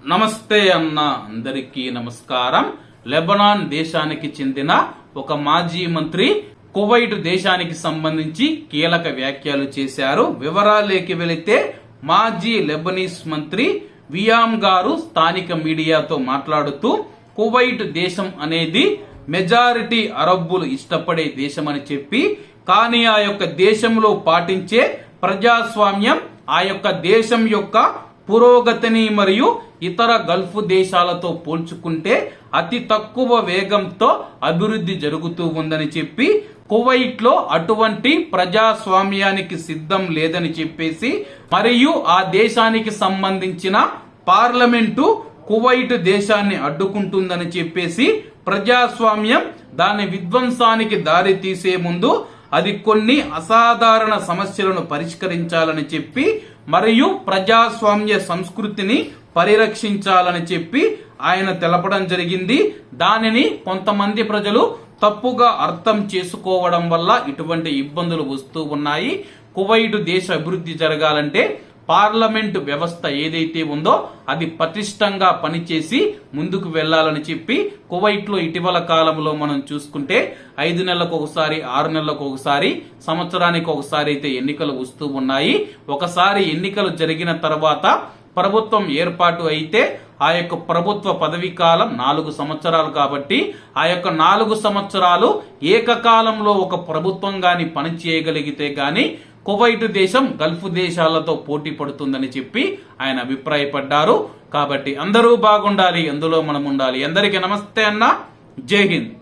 నమస్తే అన్న అందరికీ నమస్కారం. లెబనాన్ దేశానికి చెందిన ఒక మాజీ మంత్రి కువైట్ దేశానికి సంబంధించి కీలక వ్యాఖ్యలు చేశారు. వివరాలేకి వెళితే మాజీ లెబనీస్ మంత్రి వియామ్ గారు స్థానిక మీడియాతో మాట్లాడుతూ కువైట్ దేశం అనేది మెజారిటీ అరబ్బులు ఇష్టపడే దేశమని చెప్పి కానీ ఆ యొక్క దేశంలో పాటించే ప్రజాస్వామ్యం ఆ యొక్క దేశం యొక్క పురోగతిని మరియు ఇతర గల్ఫ్ దేశాలతో పోల్చుకుంటే అతి తక్కువ వేగంతో అభివృద్ధి జరుగుతూ ఉందని చెప్పి కువైట్లో అటువంటి ప్రజాస్వామ్యానికి సిద్ధం లేదని చెప్పేసి మరియు ఆ దేశానికి సంబంధించిన పార్లమెంటు కువైట్ దేశాన్ని అడ్డుకుంటుందని చెప్పేసి ప్రజాస్వామ్యం దాని విధ్వంసానికి దారి తీసే ముందు అది కొన్ని అసాధారణ సమస్యలను పరిష్కరించాలని చెప్పి మరియు ప్రజాస్వామ్య సంస్కృతిని పరిరక్షించాలని చెప్పి ఆయన తెలపడం జరిగింది. దానిని కొంతమంది ప్రజలు తప్పుగా అర్థం చేసుకోవడం వల్ల ఇటువంటి ఇబ్బందులు వస్తూ ఉన్నాయి. కువైట్ దేశ అభివృద్ధి జరగాలంటే పార్లమెంట్ వ్యవస్థ ఏదైతే ఉందో అది పటిష్టంగా పనిచేసి ముందుకు వెళ్ళాలని చెప్పి కువైట్లో ఇటీవల కాలంలో మనం చూసుకుంటే ఐదు నెలలకు ఒకసారి ఆరు నెలలకు ఒకసారి సంవత్సరానికి ఒకసారి అయితే ఎన్నికలు వస్తూ ఉన్నాయి. ఒకసారి ఎన్నికలు జరిగిన తర్వాత ప్రభుత్వం ఏర్పాటు అయితే ఆ యొక్క ప్రభుత్వ పదవీ కాలం నాలుగు సంవత్సరాలు కాబట్టి ఆ యొక్క నాలుగు సంవత్సరాలు ఏకకాలంలో ఒక ప్రభుత్వం గాని పని చేయగలిగితే గాని కువైట్ దేశం గల్ఫ్ దేశాలతో పోటీ పడుతుందని చెప్పి ఆయన అభిప్రాయపడ్డారు. కాబట్టి అందరూ బాగుండాలి అందులో మనం ఉండాలి అందరికీ నమస్తే అన్న. జై హింద్.